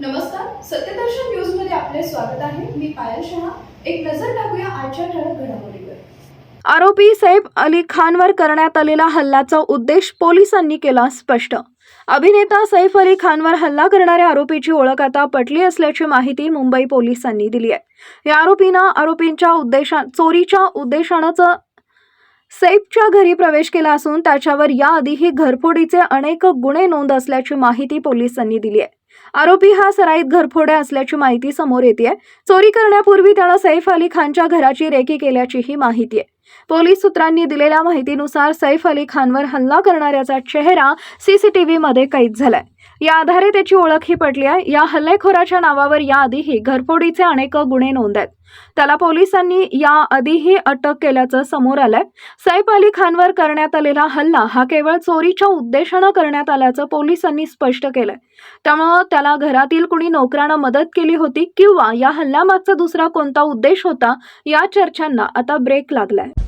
नमस्कार सत्यदर्शन न्यूजमध्ये आपले स्वागत आहे. मी पायल शहा. एक नजर टाकूया आजच्या ठळक घडामोडीवर. आरोपी सैफ अली खानवर करण्यात आलेला हल्ल्याचा उद्देश पोलिसांनी केला स्पष्ट. अभिनेता सैफ अली खानवर हल्ला करणाऱ्या आरोपीची ओळख आता पटली असल्याची माहिती मुंबई पोलिसांनी दिली आहे. या आरोपीनं आरोपींच्या उद्देशा चोरीच्या उद्देशानंच सैफच्या घरी प्रवेश केला असून त्याच्यावर याआधीही घरफोडीचे अनेक गुन्हे नोंद असल्याची माहिती पोलिसांनी दिली आहे. आरोपी हा सराईत घरफोड्या असल्याची माहिती समोर येते चोरी करण्यापूर्वी त्यानं सैफ अली खानच्या घराची रेकी केल्याचीही माहिती आहे. पोलीस सूत्रांनी दिलेल्या माहितीनुसार सैफ अली खानवर हल्ला करणाऱ्याचा चेहरा सीसीटीव्हीमध्ये कैद झालाय. या आधारे त्याची ओळखही पटली आहे. या हल्लेखोराच्या नावावर याआधीही घरफोडीचे अनेक गुन्हे नोंद आहेत. त्याला पोलिसांनी याआधीही अटक केल्याचं समोर आलंय. सैफ अली खानवर करण्यात आलेला हल्ला हा केवळ चोरीच्या उद्देशानं करण्यात आल्याचं पोलिसांनी स्पष्ट केलंय. त्यामुळं त्याला घरातील कुणी नोकरानं मदत केली होती किंवा या हल्ल्यामागचा दुसरा कोणता उद्देश होता या चर्चांना आता ब्रेक लागलाय.